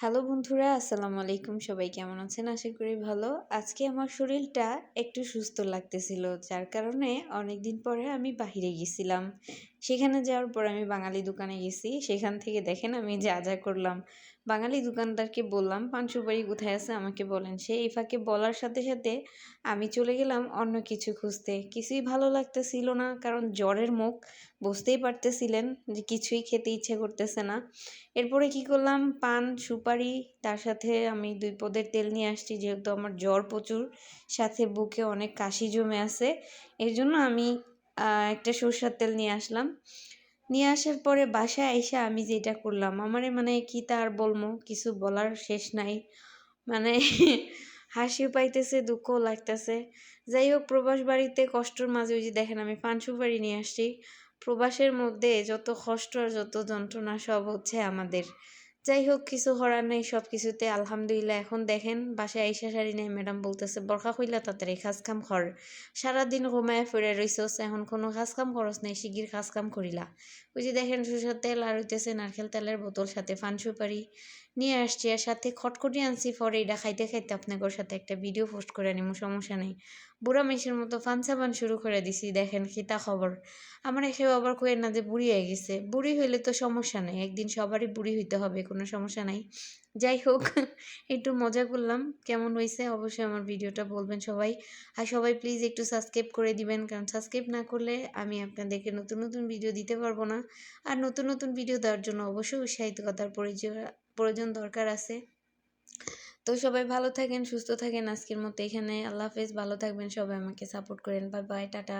Hello বন্ধুরা, আসসালামু আলাইকুম। সবাই কেমন আছেন? আশা করি ভালো। আজকে আমার শরীরটা একটু সুস্থ লাগতেছিল, যার কারণে অনেক দিন পরে আমি বাহিরে গেছিলাম। সেখানে যাওয়ার পর আমি বাঙালি দোকানে গেছি। সেখান থেকে দেখেন আমি যা যা করলাম। বাঙালি দোকানদারকে বললাম, পান সুপারি কোথায় আছে? আমাকে বলেন। সে এই ফাঁকে বলার সাথে সাথে আমি চলে গেলাম অন্য কিছু খুঁজতে। কিছুই ভালো লাগতেছিল না, কারণ জ্বরের মুখ। বুঝতেই পারতেছিলেন যে কিছুই খেতে ইচ্ছে করতেছে না। এরপরে কি করলাম? পান সুপারি, তার সাথে আমি দুই পদের তেল নিয়ে আসছি, যেহেতু আমার জ্বর প্রচুর। সাথে বুকে অনেক কাশি জমে আছে। এর জন্য আমি একটা সরষার তেল নিয়ে আসলাম। নিয়ে আসার পরে বাসায় এসে আমি যেটা করলাম, আমারে মানে কি তার বলব, কিছু বলার শেষ নাই। মানে হাসিও পাইতেছে, দুঃখও লাগতেছে। যাই হোক, প্রবাস বাড়িতে কষ্টর মাঝে ওই যে দেখেন আমি পান সুপারি নিয়ে আসছি। প্রবাসের মধ্যে যত কষ্ট আর যত যন্ত্রণা সব হচ্ছে আমাদের। যাই হোক, কিছু করার নেই সব কিছুতে আলহামদুলিল্লাহ। এখন দেখেন, বাসায় আইসা সারি নেই, ম্যাডাম বলতেছে, বরখা কইলা তাড়াতাড়ি কাজ কাম কর। সারাদিন ঘুমায় ফিরে রইছস এখন কোনো কাজ কাম খরচ নাই শিগির কাজ কাম করিলা। ওই যে দেখেন সুসার তেল আর হইতেছে নারকেল তেলের বোতল, সাথে ফান সুপারি। নিয়ে আসছি আর সাথে খটখটি আনছি পরে এটা খাইতে খাইতে আপনাদের সাথে একটা ভিডিও পোস্ট করে নিমু সমস্যা নেই। বুড়া মেশের মতো ফান সাবান শুরু করে দিছি, দেখেন খিতা খবর। আমার এসে আবার কয়ে না যে বুড়ি হয়ে গেছে। বুড়ি হইলে তো সমস্যা নেই, একদিন সবারই বুড়ি হইতে হবে, কোনো সমস্যা নাই। যাই হোক, একটু মজা করলাম, কেমন হয়েছে অবশ্যই আমার ভিডিওটা বলবেন সবাই। আর সবাই প্লিজ একটু সাবস্ক্রাইব করে দিবেন, কারণ সাবস্ক্রাইব না করলে আমি আপনাদেরকে নতুন নতুন ভিডিও দিতে পারব না। আর নতুন নতুন ভিডিও দেওয়ার জন্য অবশ্যই উৎসাহিতকতার প্রয়োজন প্রয়োজন দরকার আছে। তো সবাই ভালো থাকেন, সুস্থ থাকেন। আজকের মতো এখানে। আল্লাহ হাফেজ। ভালো থাকবেন সবাই। আমাকে সাপোর্ট করেন। Bye bye. টাটা।